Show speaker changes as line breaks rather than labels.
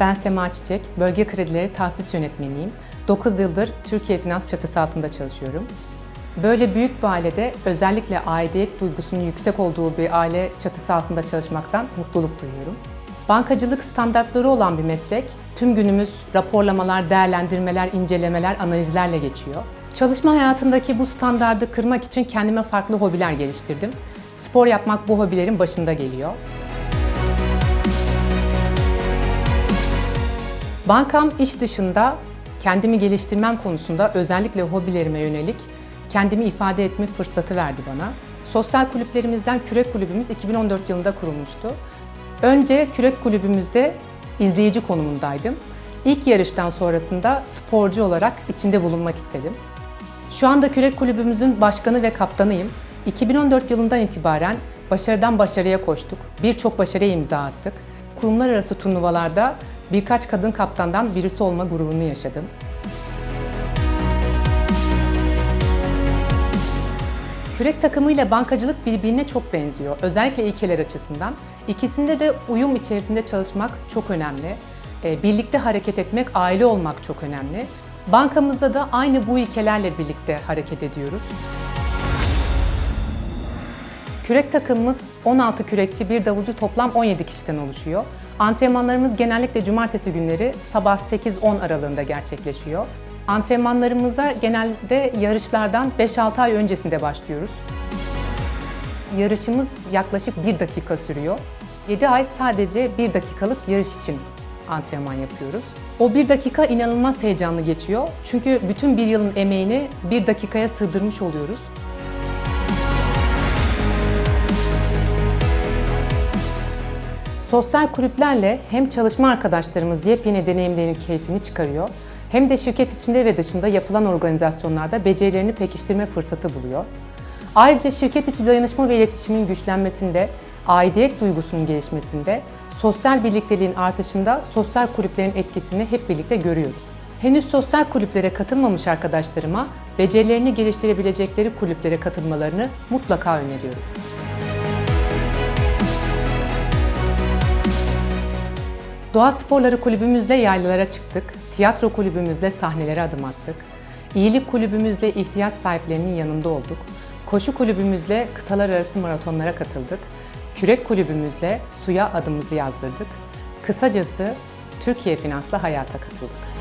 Ben Sema Çiçek, Bölge Kredileri Tahsis Yönetmeniyim. 9 yıldır Türkiye Finans çatısı altında çalışıyorum. Böyle büyük bir ailede özellikle aidiyet duygusunun yüksek olduğu bir aile çatısı altında çalışmaktan mutluluk duyuyorum. Bankacılık standartları olan bir meslek. Tüm günümüz raporlamalar, değerlendirmeler, incelemeler, analizlerle geçiyor. Çalışma hayatındaki bu standardı kırmak için kendime farklı hobiler geliştirdim. Spor yapmak bu hobilerin başında geliyor. Bankam iş dışında kendimi geliştirmem konusunda özellikle hobilerime yönelik kendimi ifade etme fırsatı verdi bana. Sosyal kulüplerimizden Kürek Kulübümüz 2014 yılında kurulmuştu. Önce Kürek Kulübümüzde izleyici konumundaydım. İlk yarıştan sonrasında sporcu olarak içinde bulunmak istedim. Şu anda Kürek Kulübümüzün başkanı ve kaptanıyım. 2014 yılından itibaren başarıdan başarıya koştuk. Birçok başarıya imza attık. Kurumlar arası turnuvalarda birkaç kadın kaptandan birisi olma gururunu yaşadım. Kürek takımıyla bankacılık birbirine çok benziyor. Özellikle ilkeler açısından. İkisinde de uyum içerisinde çalışmak çok önemli. Ee, Birlikte hareket etmek, aile olmak çok önemli. Bankamızda da aynı bu ilkelerle birlikte hareket ediyoruz. Kürek takımımız 16 kürekçi, bir davulcu toplam 17 kişiden oluşuyor. Antrenmanlarımız genellikle cumartesi günleri sabah 8-10 aralığında gerçekleşiyor. Antrenmanlarımıza genelde yarışlardan 5-6 ay öncesinde başlıyoruz. Yarışımız yaklaşık 1 dakika sürüyor. 7 ay sadece 1 dakikalık yarış için antrenman yapıyoruz. O bir dakika inanılmaz heyecanlı geçiyor. Çünkü bütün bir yılın emeğini bir dakikaya sığdırmış oluyoruz. Sosyal kulüplerle hem çalışma arkadaşlarımız yepyeni deneyimlerin keyfini çıkarıyor, hem de şirket içinde ve dışında yapılan organizasyonlarda becerilerini pekiştirme fırsatı buluyor. Ayrıca şirket içi dayanışma ve iletişimin güçlenmesinde, aidiyet duygusunun gelişmesinde, sosyal birlikteliğin artışında sosyal kulüplerin etkisini hep birlikte görüyoruz. Henüz sosyal kulüplere katılmamış arkadaşlarıma becerilerini geliştirebilecekleri kulüplere katılmalarını mutlaka öneriyorum. Doğa Sporları Kulübümüzle yaylalara çıktık. Tiyatro kulübümüzle sahnelere adım attık. İyilik kulübümüzle ihtiyaç sahiplerinin yanında olduk. Koşu kulübümüzle kıtalar arası maratonlara katıldık. Kürek kulübümüzle suya adımızı yazdırdık. Kısacası Türkiye Finans'la hayata katıldık.